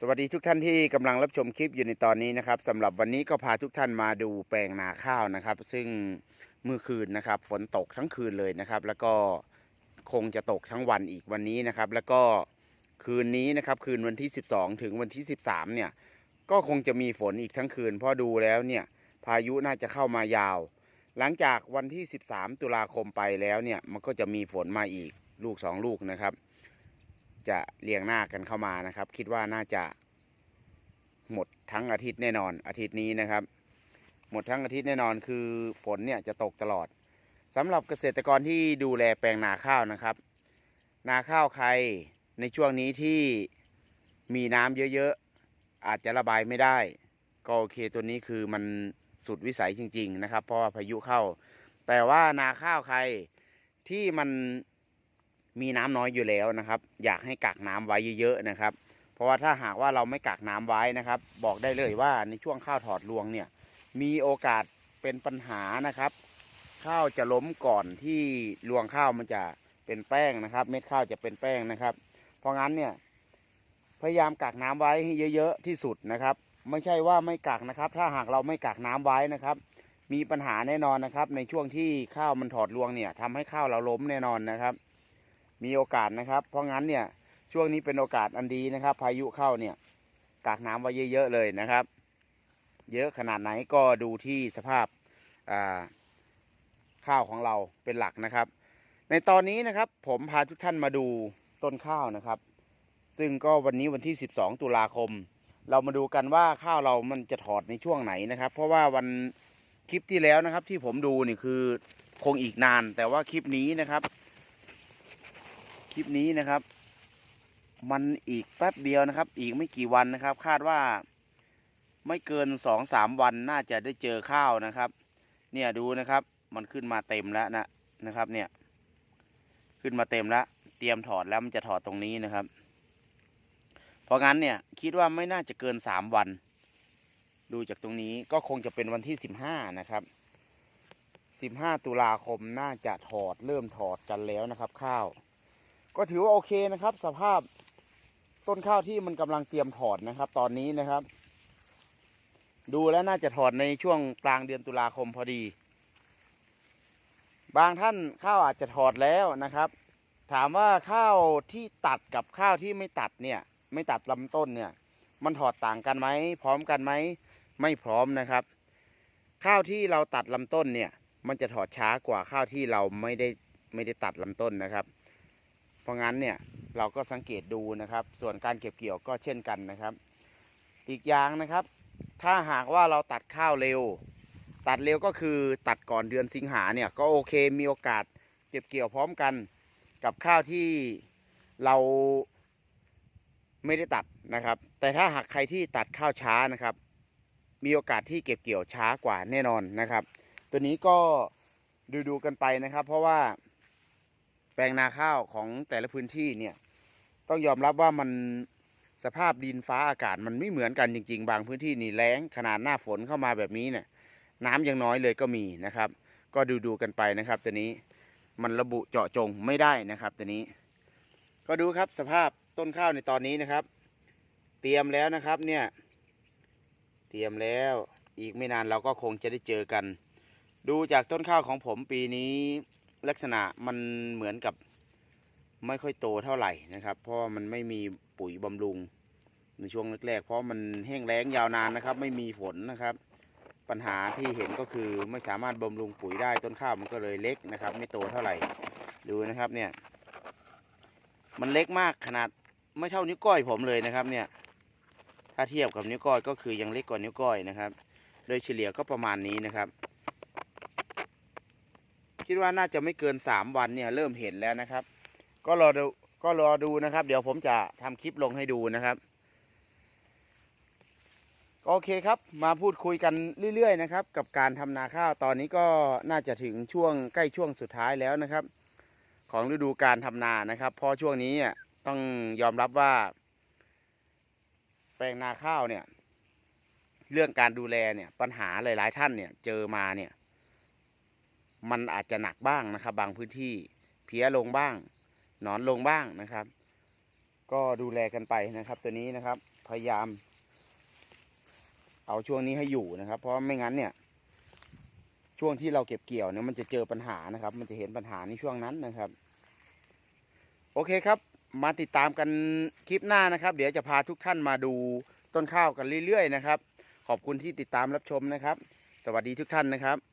สวัสดีทุกท่านที่กำลังรับชมคลิปอยู่ในตอนนี้นะครับสำหรับวันนี้ก็พาทุกท่านมาดูแปลงนาข้าวนะครับ ซึ่งเมื่อคืนนะครับ ฝนตกทั้งคืนเลยนะครับ แล้วก็คงจะตกทั้งวันอีกวันนี้นะครับ แล้วก็คืนนี้นะครับ คืนวันที่ 12 ถึงวันที่ 13 เนี่ย ก็คงจะมีฝนอีกทั้งคืนเพราะดูแล้วเนี่ย พายุน่าจะเข้ามายาว หลังจากวันที่ 13 ตุลาคมไปแล้วเนี่ยมันก็จะมีฝนมาอีกลูกสองลูกนะครับ จะเรียงหน้ากันเข้ามานะครับ คิดว่าน่าจะหมดทั้งอาทิตย์แน่นอนอาทิตย์นี้นะครับ หมดทั้งอาทิตย์แน่นอนคือฝนเนี่ยจะตกตลอดสำหรับเกษตรกรที่ดูแลแปลงนาข้าวนะครับ นาข้าวใครในช่วงนี้ที่มีน้ำเยอะๆ อาจจะระบายไม่ได้ ก็โอเคตัวนี้คือมันสุดวิสัยจริง ๆ นะครับ เพราะว่าพายุเข้า แต่ว่านาข้าวใครที่มัน มีน้ำน้อยอยู่แล้วนะครับ อยากให้กักน้ำไว้เยอะๆนะครับ เพราะว่าถ้าหากว่าเราไม่กักน้ำไว้นะครับ บอกได้เลยว่าในช่วงข้าวถอดรวงเนี่ย มีโอกาสเป็นปัญหานะครับ ข้าวจะล้มก่อนที่รวงข้าวมันจะเป็นแป้งนะครับ เม็ดข้าวจะเป็นแป้งนะครับ เพราะงั้นเนี่ยพยายามกักน้ำไว้ให้เยอะๆที่สุดนะครับ ไม่ใช่ว่าไม่กักนะครับ ถ้าหากเราไม่กักน้ำไว้นะครับ มีปัญหาแน่นอนนะครับ ในช่วงที่ข้าวมันถอดรวงเนี่ยทำให้ข้าวเราล้มแน่นอนนะครับ มีโอกาสนะครับ เพราะงั้นเนี่ยช่วงนี้เป็นโอกาสอันดีนะครับ พายุเข้าเนี่ยกักน้ำไว้เยอะๆเลยนะครับ เยอะขนาดไหนก็ดูที่สภาพาข้าวของเราเป็นหลักนะครับ ในตอนนี้นะครับผมพาทุกท่านมาดูต้นข้าวนะครับ ซึ่งก็วันนี้วันที่ 12 ตุลาคม เรามาดูกันว่าข้าวเรามันจะถอดในช่วงไหนนะครับ เพราะว่าวันคลิปที่แล้วนะครับที่ผมดูนี่คือคงอีกนาน แต่ว่าคลิปนี้นะครับ ลิปนี้นะครับ มันอีกแป๊บเดียวนะครับ อีกไม่กี่วันนะครับ คาดว่าไม่เกินสองสามวันน่าจะได้เจอข้าวนะครับ เนี่ยดูนะครับ มันขึ้นมาเต็มแล้วนะนะครับ เนี่ย ขึ้นมาเต็มแล้ว เตรียมถอดแล้วมันจะถอดตรงนี้นะครับ เพราะงั้นเนี่ยคิดว่าไม่น่าจะเกินสามวัน ดูจากตรงนี้ก็คงจะเป็นวันที่สิบห้านะครับสิบห้าตุลาคมน่าจะถอดเริ่มถอดกันแล้วนะครับ ข้าว ก็ถือว่าโอเคนะครับ สภาพต้นข้าวที่มันกำลังเตรียมถอดนะครับ ตอนนี้นะครับ ดูแล้วน่าจะถอดในช่วงกลางเดือนตุลาคมพอดี บางท่านข้าวอาจจะถอดแล้วนะครับ ถามว่าข้าวที่ตัดกับข้าวที่ไม่ตัดเนี่ย ไม่ตัดลำต้นเนี่ย มันถอดต่างกันไหมพร้อมกันไหมไม่พร้อมนะครับ ข้าวที่เราตัดลำต้นเนี่ย มันจะถอดช้ากว่าข้าวที่เราไม่ได้ไม่ได้ตัดลำต้นนะครับ ราะงั้นเนี่ยเราก็สังเกตดูนะครับ ส่วนการเก็บเกี่ยวก็เช่นกันนะครับ อีกอย่างนะครับ ถ้าหากว่าเราตัดข้าวเร็ว ตัดเร็วก็คือตัดก่อนเดือนสิงหาเนี่ยก็โอเคมีโอกาสเก็บเกี่ยวพร้อมกันกับข้าวที่เราไม่ได้ตัดนะครับ แต่ถ้าหากใครที่ตัดข้าวช้านะครับ มีโอกาสที่เก็บเกี่ยวช้ากว่าแน่นอนนะครับ ตัวนี้ก็ดูดูกันไปนะครับ เพราะว่า ปลงนาข้าวของแต่ละพื้นที่เนี่ย ต้องยอมรับว่ามันสภาพดินฟ้าอากาศมันไม่เหมือนกันจริง ๆ บางพื้นที่นี่แล้งขนาดหน้าฝนเข้ามาแบบนี้เนี่ยน้ำยังน้อยเลยก็มีนะครับ ก็ดูดูกันไปนะครับตัวนี้มันระบุเจาะจงไม่ได้นะครับตัวนี้ ก็ดูครับสภาพต้นข้าวในตอนนี้นะครับ เตรียมแล้วนะครับเนี่ย เตรียมแล้วอีกไม่นานเราก็คงจะได้เจอกัน ดูจากต้นข้าวของผมปีนี้ ลักษณะมันเหมือนกับไม่ค่อยโตเท่าไหร่นะครับ เพราะมันไม่มีปุ๋ยบำรุงในช่วงแรกๆ เพราะมันแห้งแล้งยาวนานนะครับ ไม่มีฝนนะครับ ปัญหาที่เห็นก็คือไม่สามารถบำรุงปุ๋ยได้ต้นข้าวมันก็เลยเล็กนะครับ ไม่โตเท่าไหร่ดูนะครับเนี่ย มันเล็กมากขนาดไม่เท่านิ้วก้อยผมเลยนะครับ เนี่ย ถ้าเทียบกับนิ้วก้อยก็คือยังเล็กกว่านิ้วก้อยนะครับ โดยเฉลี่ยก็ประมาณนี้นะครับ คิดว่าน่าจะไม่เกินสามวันเนี่ยเริ่มเห็นแล้วนะครับ ก็รอดูก็รอดูนะครับ เดี๋ยวผมจะทำคลิปลงให้ดูนะครับ โอเคครับมาพูดคุยกันเรื่อยๆนะครับ กับการทำนาข้าวตอนนี้ก็น่าจะถึงช่วงใกล้ช่วงสุดท้ายแล้วนะครับ ของฤดูการทำนานะครับเพราะช่วงนี้อะต้องยอมรับว่า แปลงนาข้าวเนี่ย เรื่องการดูแลเนี่ยปัญหาหลาย ๆ ท่านเนี่ยเจอมาเนี่ย มันอาจจะหนักบ้างนะครับ บางพื้นที่เพี้ยลงบ้าง หนอนลงบ้างนะครับ ก็ดูแลกันไปนะครับ ตัวนี้นะครับพยายาม เอาช่วงนี้ให้อยู่นะครับ เพราะไม่งั้นเนี่ย ช่วงที่เราเก็บเกี่ยวเนี่ยมันจะเจอปัญหานะครับ มันจะเห็นปัญหาในช่วงนั้นนะครับ โอเคครับมาติดตามกันคลิปหน้านะครับ เดี๋ยวจะพาทุกท่านมาดูต้นข้าวกันเรื่อยๆนะครับ ขอบคุณที่ติดตามรับชมนะครับ สวัสดีทุกท่านนะครับ